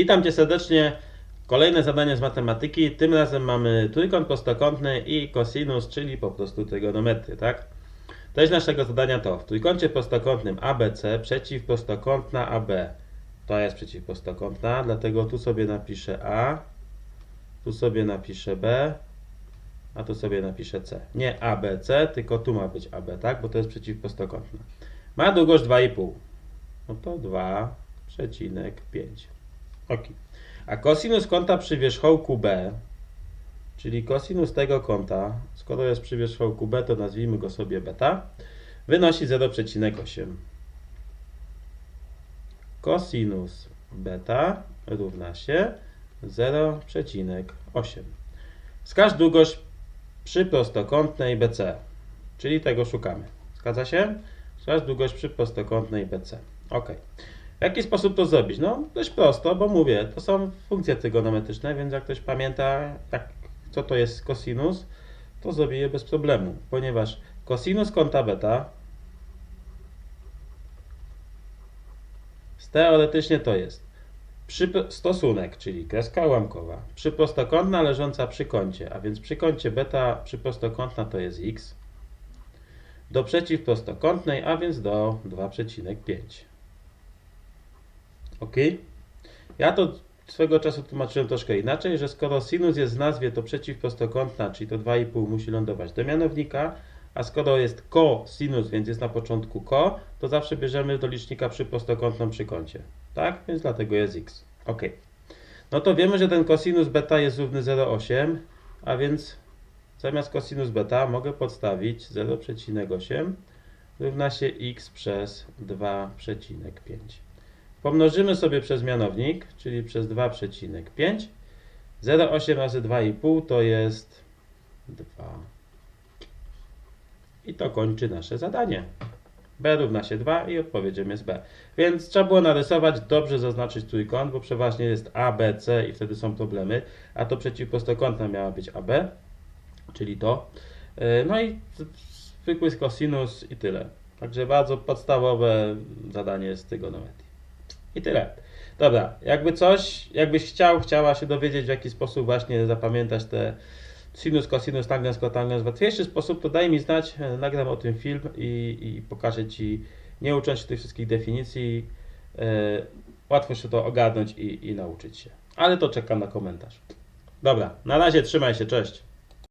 Witam Cię serdecznie. Kolejne zadanie z matematyki. Tym razem mamy trójkąt prostokątny i cosinus, czyli po prostu trygonometrię, tak? Treść naszego zadania to w trójkącie prostokątnym ABC przeciwprostokątna AB. To jest przeciwprostokątna, dlatego tu sobie napiszę A, tu sobie napiszę B, a tu sobie napiszę C. Nie ABC, tylko tu ma być AB, tak? Bo to jest przeciwprostokątna. Ma długość 2,5. No to 2,5. Ok. A kosinus kąta przy wierzchołku B, czyli kosinus tego kąta, skoro jest przy wierzchołku B, to nazwijmy go sobie beta, wynosi 0,8. Kosinus beta równa się 0,8. Wskaż długość przy prostokątnej BC, czyli tego szukamy. Zgadza się? Wskaż długość przy prostokątnej BC. Ok. W jaki sposób to zrobić? No, dość prosto, bo mówię, to są funkcje trygonometryczne, więc jak ktoś pamięta, jak, co to jest kosinus, to zrobi je bez problemu, ponieważ kosinus kąta beta teoretycznie to jest stosunek, czyli kreska ułamkowa, przyprostokątna leżąca przy kącie, a więc przy kącie beta przyprostokątna to jest x, do przeciwprostokątnej, a więc do 2,5. Ok? Ja to swego czasu tłumaczyłem troszkę inaczej, że skoro sinus jest w nazwie, to przeciwprostokątna, czyli to 2,5 musi lądować do mianownika, a skoro jest cosinus, więc jest na początku ko, to zawsze bierzemy do licznika przyprostokątną przy kącie. Tak? Więc dlatego jest x. Ok. No to wiemy, że ten cosinus beta jest równy 0,8, a więc zamiast cosinus beta mogę podstawić 0,8 równa się x przez 2,5. Pomnożymy sobie przez mianownik, czyli przez 2,5. 0,8 razy 2,5 to jest 2. I to kończy nasze zadanie. B równa się 2 i odpowiedzią jest B. Więc trzeba było narysować, dobrze zaznaczyć trójkąt, bo przeważnie jest A, B, C i wtedy są problemy. A to przeciwprostokątna miała być AB, czyli to. No i zwykły kosinus i tyle. Także bardzo podstawowe zadanie z trygonometrii. I tyle. Dobra, jakby coś, jakbyś chciał, chciała się dowiedzieć, w jaki sposób właśnie zapamiętać te sinus, cosinus, tangens, kotangens w łatwiejszy sposób, to daj mi znać, nagram o tym film i, i pokażę Ci, nie ucząc się tych wszystkich definicji, e, łatwo się to ogarnąć i, i nauczyć się. Ale to czekam na komentarz. Dobra, na razie trzymaj się, cześć.